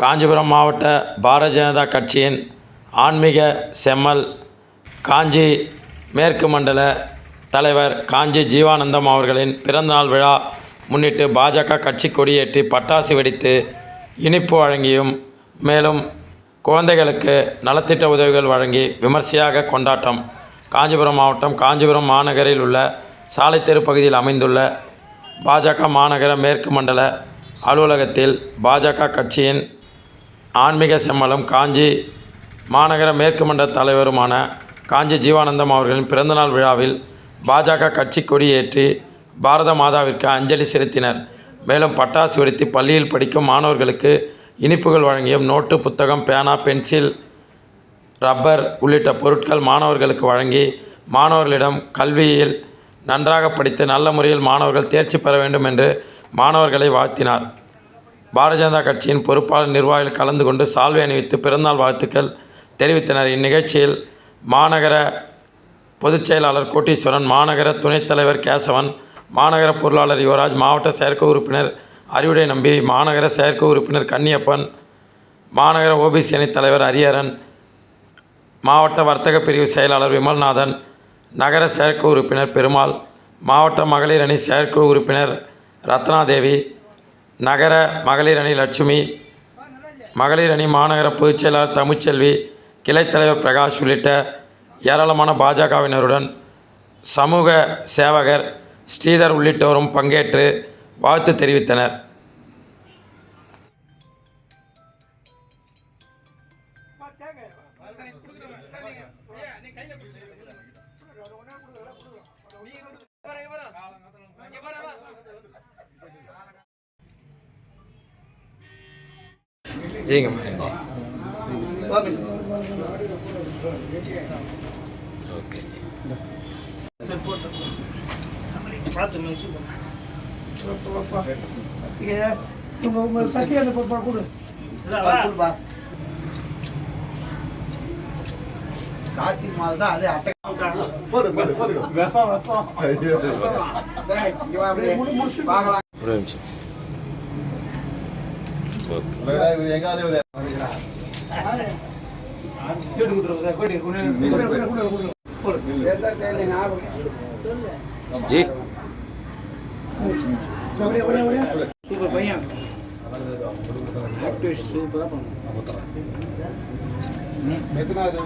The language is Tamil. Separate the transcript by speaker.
Speaker 1: காஞ்சிபுரம் மாவட்ட பாரதிய ஜனதா கட்சியின் ஆன்மீக செம்மல் காஞ்சி மேற்கு மண்டல தலைவர் காஞ்சி ஜீவானந்தம் அவர்களின் பிறந்தநாள் விழா முன்னிட்டு பாஜக கட்சி கொடியேற்றி பட்டாசு வெடித்து இனிப்பு வழங்கியும் மேலும் குழந்தைகளுக்கு நலத்திட்ட உதவிகள் வழங்கி விமர்சையாக கொண்டாட்டம். காஞ்சிபுரம் மாவட்டம் காஞ்சிபுரம் மாநகரில் உள்ள சாலைத்தெரு பகுதியில் அமைந்துள்ள பாஜக மாநகர மேற்கு மண்டல அலுவலகத்தில் பாஜக கட்சியின் ஆன்மீக செம்மலும் காஞ்சி மாநகர மேற்கு மண்ட தலைவருமான காஞ்சி ஜீவானந்தம் அவர்களின் பிறந்தநாள் விழாவில் பாஜக கட்சி கொடியேற்றி பாரத மாதாவிற்கு அஞ்சலி செலுத்தினர். மேலும் பட்டாசு வெடித்து பள்ளியில் படிக்கும் மாணவர்களுக்கு இனிப்புகள் வழங்கியும் நோட்டு புத்தகம் பேனா பென்சில் ரப்பர் உள்ளிட்ட பொருட்கள் மாணவர்களுக்கு வழங்கி மாணவர்களிடம் கல்வியில் நன்றாக படித்து நல்ல முறையில் மாணவர்கள் தேர்ச்சி பெற வேண்டும் என்று மாணவர்களை வாழ்த்தினார். பாரதிய ஜனதா கட்சியின் பொறுப்பாளர் நிர்வாகிகள் கலந்து கொண்டு சால்வை அணிவித்து பிறந்தநாள் வாழ்த்துக்கள் தெரிவித்தனர். இந்நிகழ்ச்சியில் மாநகர பொதுச் செயலாளர் கோட்டீஸ்வரன் மாநகர துணைத் தலைவர் கேசவன் மாநகர பொருளாளர் யுவராஜ் மாவட்ட செயற்கை உறுப்பினர் அறிவுடை நம்பி மாநகர செயற்கை உறுப்பினர் கன்னியப்பன் மாநகர ஓபிசி அணி தலைவர் ஹரிஹரன் மாவட்ட வர்த்தக பிரிவு செயலாளர் விமல்நாதன் நகர செயற்கை உறுப்பினர் பெருமாள் மாவட்ட மகளிர் அணி செயற்கை உறுப்பினர் ரத்னாதேவி நகர மகளிர் அணி லட்சுமி மகளிர் அணி மாநகர பொதுச் செயலாளர் தமிழ்ச்செல்வி கிளைத்தலைவர் பிரகாஷ் உள்ளிட்ட ஏராளமான பாஜகவினருடன் சமூக சேவகர் ஸ்ரீதர் உள்ளிட்டோரும் பங்கேற்று வாழ்த்து தெரிவித்தனர்.
Speaker 2: பொறுப்பா கொடு
Speaker 3: கார்த்திக் மாதம் தான் அது அட்டை
Speaker 2: அப்படியே முடி முடிச்சு
Speaker 1: ஜி.
Speaker 2: அப்படியே, அப்படியே.
Speaker 3: எத்தனாவது